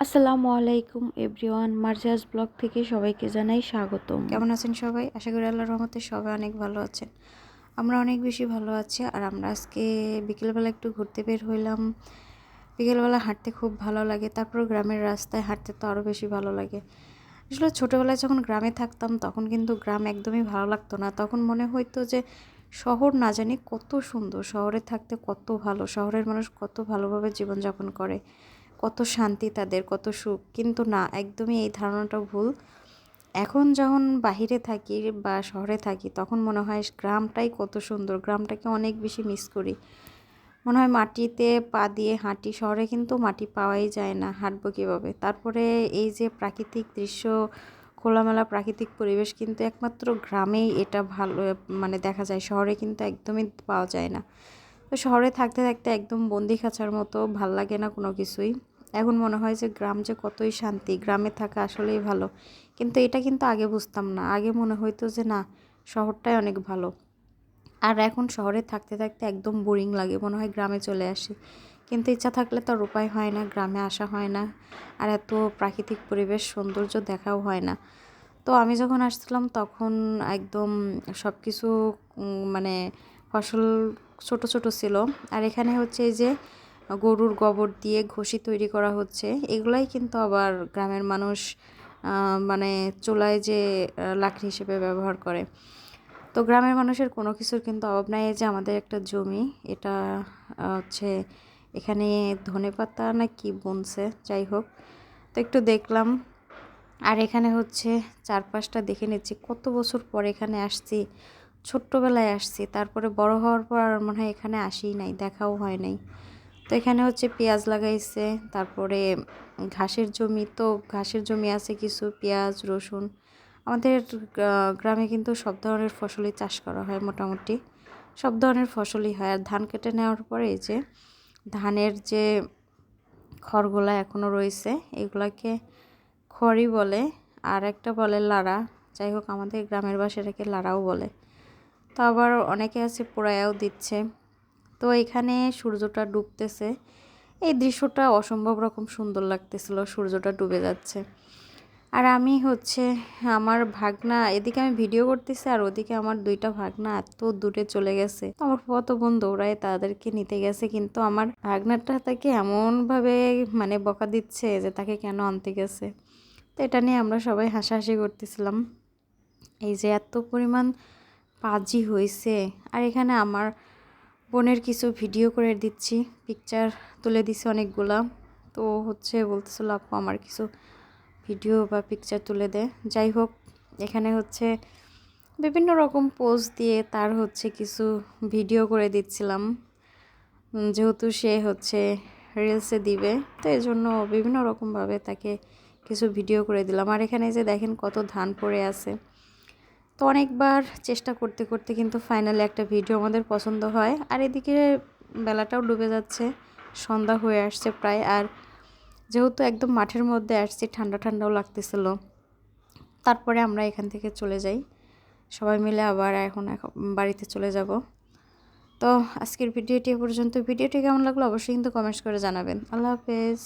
আসসালামু আলাইকুম everyone, Marjas blog থেকে সবাইকে জানাই স্বাগতম। কেমন আছেন সবাই? আশা করি আল্লাহর রহমতে সবাই অনেক ভালো আছেন। আমরা অনেক বেশি ভালো আছি আর আমরা আজকে বিকেলবেলা একটু ঘুরতে বের হইলাম। বিকেলবেলা হাঁটতে খুব ভালো লাগে, তারপর গ্রামের রাস্তায় হাঁটতে তো আরও বেশি ভালো লাগে। আসলে ছোটোবেলায় যখন গ্রামে থাকতাম, তখন কিন্তু গ্রাম একদমই ভালো লাগতো না। তখন মনে হইতো যে শহর না জানি কত সুন্দর, শহরে থাকতে কত ভালো, শহরের মানুষ কত ভালোভাবে জীবনযাপন করে। কত শান্তি তাদের, কত সুখ। কিন্তু না, একদমই এই ধারণাটা ভুল। এখন যখন বাহিরে থাকি বা শহরে থাকি, তখন মনে হয় গ্রামটাই কত সুন্দর, গ্রামটাকে অনেক বেশি মিস করি। মনে হয় মাটিতে পা দিয়ে হাঁটি, শহরে কিন্তু মাটি পাওয়াই যায় না, হাঁটবো কীভাবে? তারপরে এই যে প্রাকৃতিক দৃশ্য, খোলামেলা প্রাকৃতিক পরিবেশ কিন্তু একমাত্র গ্রামেই এটা ভালো মানে দেখা যায়, শহরে কিন্তু একদমই পাওয়া যায় না। তো শহরে থাকতে থাকতে একদম বন্দি খাঁচার মতো, ভালো লাগে না কোনো কিছুই। এখন মনে হয় যে গ্রাম যে কতই শান্তি, গ্রামে থাকা আসলেই ভালো। কিন্তু এটা কিন্তু আগে বুঝতাম না। আগে মনে হইতো যে না, শহরটাই অনেক ভালো। আর এখন শহরে থাকতে থাকতে একদম বোরিং লাগে, মনে হয় গ্রামে চলে আসি। কিন্তু ইচ্ছা থাকলে তো আর উপায় হয় না, গ্রামে আসা হয় না। আর এত প্রাকৃতিক পরিবেশ, সৌন্দর্য দেখাও হয় না। তো আমি যখন আসছিলাম তখন একদম সব কিছু মানে ফসল ছোট ছোট ছিল। আর এখানে হচ্ছে এই যে গরুর গোবর দিয়ে ঘষি তৈরি করা হচ্ছে। এগুলাই কিন্তু আবার গ্রামের মানুষ মানে চুলায় যে লাকড়ি হিসেবে ব্যবহার করে। তো গ্রামের মানুষের কোনো কিছুর কিন্তু অভাব নাই। যে আমাদের একটা জমি, এটা হচ্ছে এখানে ধনে পাতা না কি বুনছে, যাই হোক। তো একটু দেখলাম। আর এখানে হচ্ছে চারপাশটা দেখে নিচ্ছি। কত বছর পর এখানে আসছি ছোট্টবেলায় আসছি, তারপরে বড় হওয়ার পর আর মনে হয় এখানে আসেই নাই, দেখাও হয় নাই। তো এখানে হচ্ছে পেঁয়াজ লাগাইছে, তারপরে ঘাসের জমি, তো ঘাসের জমি আছে কিছু, পেঁয়াজ, রসুন। আমাদের গ্রামে কিন্তু সব ধরনের ফসলই চাষ করা হয় মোটামুটি, সব ধরনের ফসলই হয়। আর ধান কেটে নেওয়ার পরে যে ধানের যে খড়গুলা এখনও রয়েছে, এগুলাকে খড়ই বলে, আর একটা বলে লাড়া। যাই হোক, আমাদের গ্রামের বাসাটাকে লাড়াও বলে। তো আবার অনেকে আছে পোড়ায়াও দিচ্ছে। তো এখানে সূর্যটা ডুবতেছে। এই দৃশ্যটা অসম্ভব রকম সুন্দর লাগতেছিল, সূর্যটা ডুবে যাচ্ছে। আর আমি হচ্ছে আমার ভাগনা, এদিকে আমি ভিডিও করতেছি আর ওদিকে আমার দুইটা ভাগনা এত দূরে চলে গেছে। আমার কত বোন দৌড়ায় তাদেরকে নিতে গেছে, কিন্তু আমার ভাগনাটা তাকে এমনভাবে মানে বকা দিচ্ছে যে তাকে কেন আনতে গেছে। তো এটা নিয়ে আমরা সবাই হাসাহাসি করতেছিলাম। এই যে এত পরিমাণ পাজি হয়েছে আর এখানে আমার বোনের কিছু ভিডিও করে দিচ্ছি। পিকচার তুলে দিছি অনেকগুলা। তো হচ্ছে বলতেছিল, আপু, আমার কিছু ভিডিও বা পিকচার তুলে দে। যাই হোক, এখানে হচ্ছে বিভিন্ন রকম পোজ দিয়ে তার হচ্ছে কিছু ভিডিও করে দিচ্ছিলাম। যেহেতু সে হচ্ছে রিলসে দিবে, তো এই জন্য বিভিন্ন রকমভাবে তাকে কিছু ভিডিও করে দিলাম। আর এখানে যে দেখেন কত ধান পড়ে আছে। তো অনেকবার চেষ্টা করতে করতে কিন্তু ফাইনালি একটা ভিডিও আমাদের পছন্দ হয়। আর এদিকে বেলাটাও ডুবে যাচ্ছে, সন্ধ্যা হয়ে আসছে প্রায়। আর যেহেতু একদম মাঠের মধ্যে আসছি, ঠান্ডা ঠান্ডাও লাগতেছিল। তারপরে আমরা এখান থেকে চলে যাই। সবাই মিলে আবার এখন বাড়িতে চলে যাব। তো আজকের ভিডিওটি পর্যন্ত। ভিডিওটি কেমন লাগল অবশ্যই কিন্তু কমেন্টস করে জানাবেন। আল্লাহ হাফেজ।